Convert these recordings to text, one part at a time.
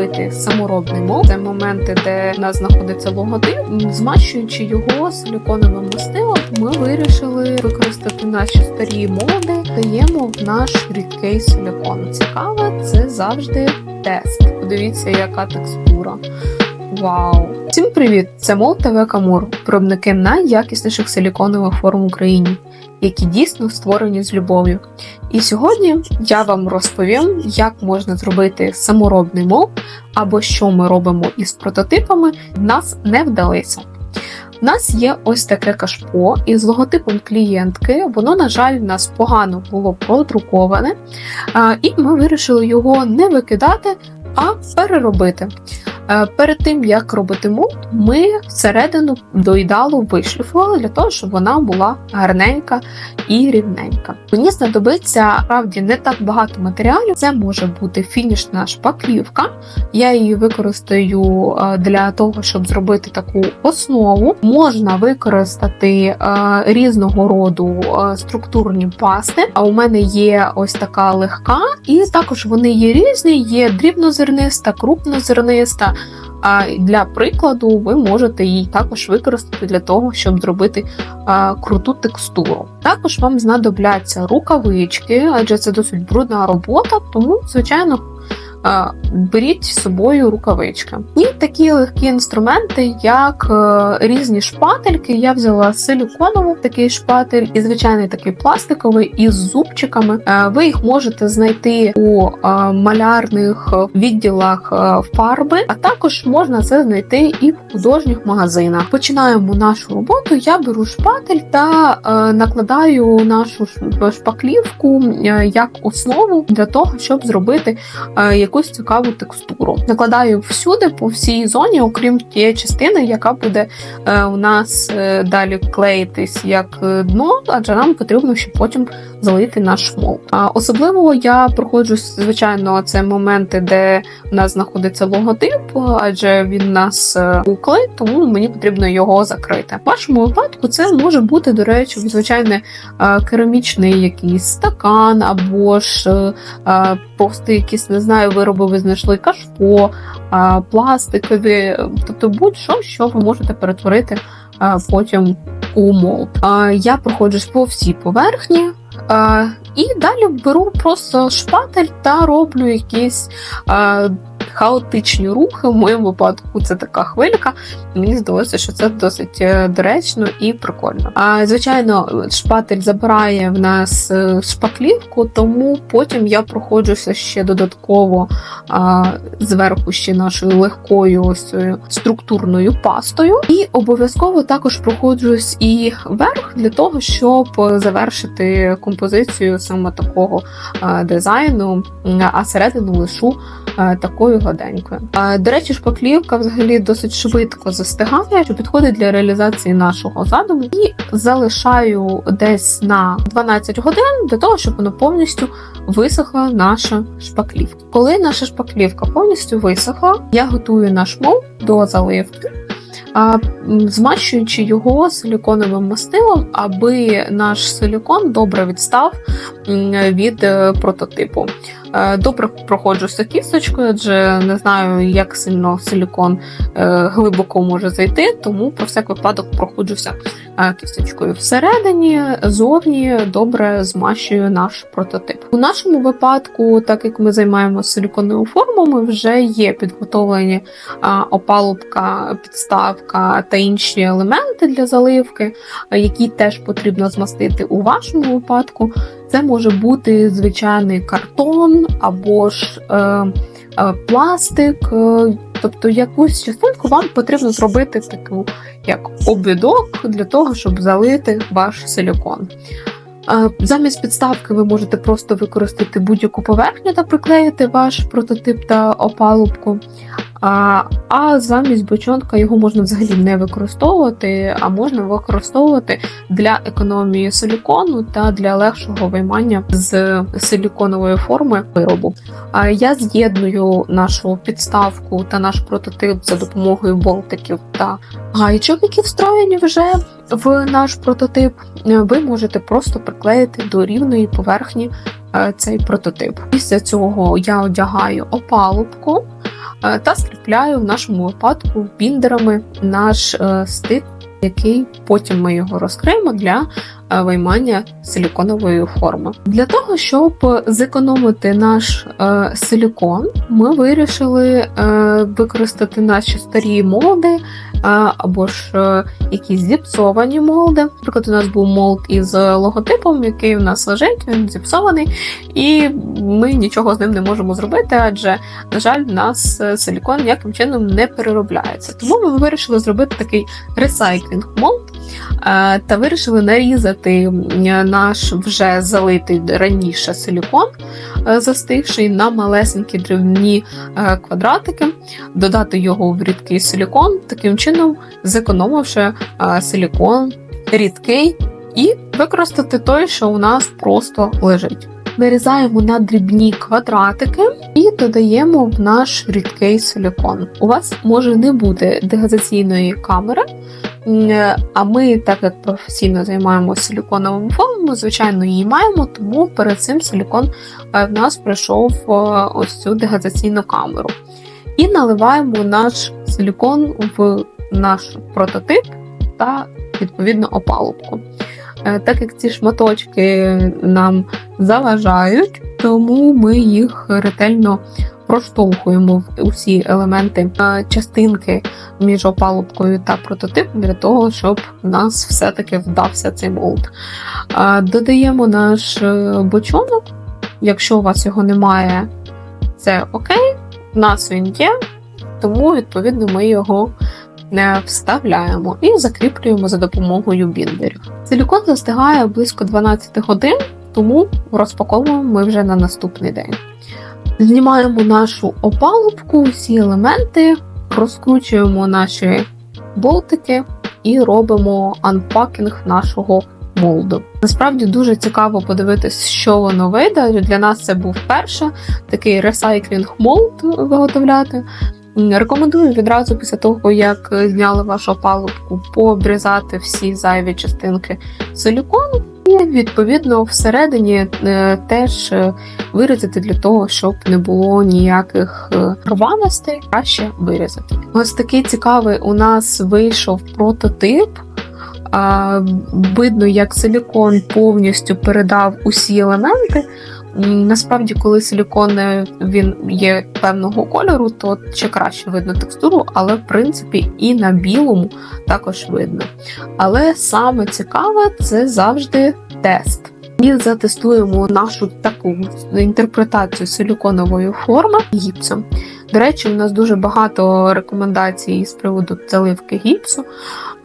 зробити саморобний мов. Це моменти, де в нас знаходиться логотип. Змащуючи його силіконовим мастилом, ми вирішили використати наші старі молди, даємо в наш рідкий силікон. Цікаве, це завжди тест. Подивіться, яка текстура. Вау! Всім привіт! Це Мол ТВ Камур, виробники найякісніших силіконових форм в Україні, які дійсно створені з любов'ю. І сьогодні я вам розповім, як можна зробити саморобний мол, або що ми робимо із прототипами, нас не вдалося. У нас є ось таке кашпо із логотипом клієнтки. Воно, на жаль, в нас погано було продруковане, і ми вирішили його не викидати, а переробити. Е, Перед тим як робити мулт, ми всередину до ідеалу вишліфували для того, щоб вона була гарненька і рівненька. Мені знадобиться справді не так багато матеріалів. Це може бути фінішна шпаклівка. Я її використаю е, для того, щоб зробити таку основу. Можна використати е, різного роду структурні пасти. А у мене є ось така легка, і також вони є різні: є дрібнозерниста, крупнозерниста. А для прикладу, ви можете її також використати для того, щоб зробити а, круту текстуру. Також вам знадобляться рукавички, адже це досить брудна робота, тому, звичайно, беріть з собою рукавички. І такі легкі інструменти, як е, різні шпательки. Я взяла силіконовий такий шпатель і звичайний такий пластиковий із зубчиками. Е, Ви їх можете знайти у е, малярних відділах фарби, а також можна це знайти і в художніх магазинах. Починаємо нашу роботу. Я беру шпатель та накладаю нашу шпаклівку як основу для того, щоб зробити якусь цікаву текстуру. Накладаю всюди по всій зоні, окрім тієї частини, яка буде е, у нас е, далі клеїтись як дно, адже нам потрібно щоб потім залити наш мол. Особливо я проходжу звичайно це моменти, де у нас знаходиться логотип, адже він у нас е, тому мені потрібно його закрити. В вашому випадку це може бути, до речі, звичайно, е, керамічний якийсь стакан або ж е, е, просто якісь не знаю, вироби ви знайшли кашпо, е, пластикові, е, тобто будь-що, що ви можете перетворити е, потім у молд. Е, Я проходжусь по всій поверхні. І далі беру просто шпатель та роблю якісь хаотичні рухи. В моєму випадку це така хвилька. Мені здалося, що це досить е, доречно і прикольно. А звичайно, шпатель забирає в нас е, шпаклівку, тому потім я проходжуся ще додатково а, зверху ще нашою легкою ось структурною пастою. І обов'язково також проходжусь і вверх для того, щоб завершити композицію саме такого дизайну, а середину лишу такою гладенькою. До речі, шпаклівка взагалі досить швидко застигає, що підходить для реалізації нашого задуму, і залишаю десь на 12 годин для того, щоб воно повністю висохла наша шпаклівка. Коли наша шпаклівка повністю висохла, я готую наш мов до заливки. Змащуючи його силіконовим мастилом, аби наш силікон добре відстав від е, прототипу. Е, Добре проходжуся кісточкою, адже не знаю, як сильно силікон е, глибоко може зайти, тому про всяк випадок проходжуся кісточкою. Всередині зовні добре змащую наш прототип. У нашому випадку, так як ми займаємося силіконовими формами, вже є підготовлені опалубка, підставка та інші елементи для заливки, які теж потрібно змастити у вашому випадку. Це може бути звичайний картон або ж е, е, пластик. Е, тобто якусь частинку вам потрібно зробити таку як обвідок для того, щоб залити ваш силікон. Е, Замість підставки ви можете просто використати будь-яку поверхню та приклеїти ваш прототип та опалубку. А, а замість бочонка його можна взагалі не використовувати, а можна використовувати для економії силікону та для легшого виймання з силіконової форми виробу. А я з'єдную нашу підставку та наш прототип за допомогою болтиків та гаєчок, які встроєні вже в наш прототип. Ви можете просто приклеїти до рівної поверхні е, цей прототип. Після цього я одягаю опалубку. е, та скріпляю в нашому випадку біндерами наш е, стик, який потім ми його розкриємо для е, виймання силіконової форми. Для того, щоб зекономити наш е, силікон, ми вирішили е, використати наші старі молди е, або ж е, якісь зіпсовані молди. Наприклад, у нас був молд із логотипом, який у нас лежить, він зіпсований, і ми нічого з ним не можемо зробити, адже, на жаль, в нас е, силікон ніяким чином не переробляється. Тому ми вирішили зробити такий ресайклінг молд е, та вирішили нарізати наш вже залитий раніше силікон, е, застигший на малесенькі дрібні е, квадратики, додати його в рідкий силікон, таким чином зекономивши е, силікон рідкий, і використати той, що у нас просто лежить. Нарізаємо на дрібні квадратики і додаємо в наш рідкий силікон. У вас може не бути дегазаційної камери, а ми, так як професійно займаємося силіконовими формами, звичайно, її маємо, тому перед цим силікон е, в нас пройшов е, ось цю дегазаційну камеру. І наливаємо наш силікон в наш прототип та відповідно опалубку. Е, Так як ці шматочки нам заважають, тому ми їх ретельно проштовхуємо в усі елементи е, частинки між опалубкою та прототипом для того, щоб в нас все-таки вдався цей молд. Е, Додаємо наш бочонок. Якщо у вас його немає, це окей. В нас він є, тому відповідно ми його не вставляємо і закріплюємо за допомогою біндерів. Силікон застигає близько 12 годин, тому розпаковуємо ми вже на наступний день. Знімаємо нашу опалубку, всі елементи, розкручуємо наші болтики і робимо анпакінг нашого молду. Насправді дуже цікаво подивитись, що воно вийде. Для нас це був перше такий ресайклінг молд виготовляти. Рекомендую відразу після того, як е, зняли вашу опалубку, пообрізати всі зайві частинки силікону. І відповідно всередині е, теж е, вирізати для того, щоб не було ніяких рваностей, краще вирізати. Ось такий цікавий у нас вийшов прототип. Видно, як силікон повністю передав усі елементи. Насправді, коли силікон е, він є певного кольору, то ще краще видно текстуру, але в принципі і на білому також видно. Але саме цікаве це завжди тест. Ми затестуємо нашу таку інтерпретацію силіконової форми гіпсом. До речі, у нас дуже багато рекомендацій з приводу заливки гіпсу,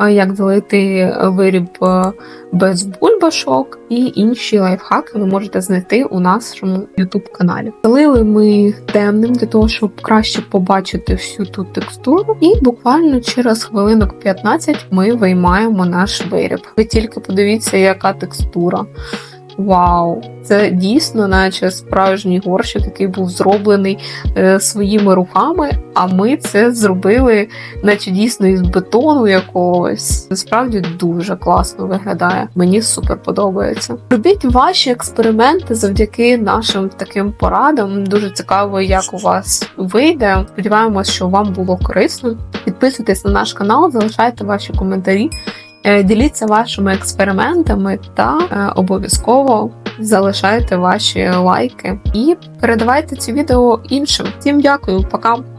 як залити виріб е, без бульбашок і інші лайфхаки ви можете знайти у нашому YouTube каналі. Залили ми темним для того, щоб краще побачити всю ту текстуру, і буквально через хвилинок 15 ми виймаємо наш виріб. Ви тільки подивіться, яка текстура. Вау, це дійсно, наче справжній горщик, який був зроблений е, своїми руками. А ми це зробили, наче дійсно із бетону якогось. Насправді дуже класно виглядає. Мені супер подобається. Робіть ваші експерименти завдяки нашим таким порадам. Дуже цікаво, як у вас вийде. Сподіваємось, що вам було корисно. Підписуйтесь на наш канал, залишайте ваші коментарі. Е, Діліться вашими експериментами та е, обов'язково залишайте ваші лайки і передавайте ці відео іншим. Всім дякую, пока!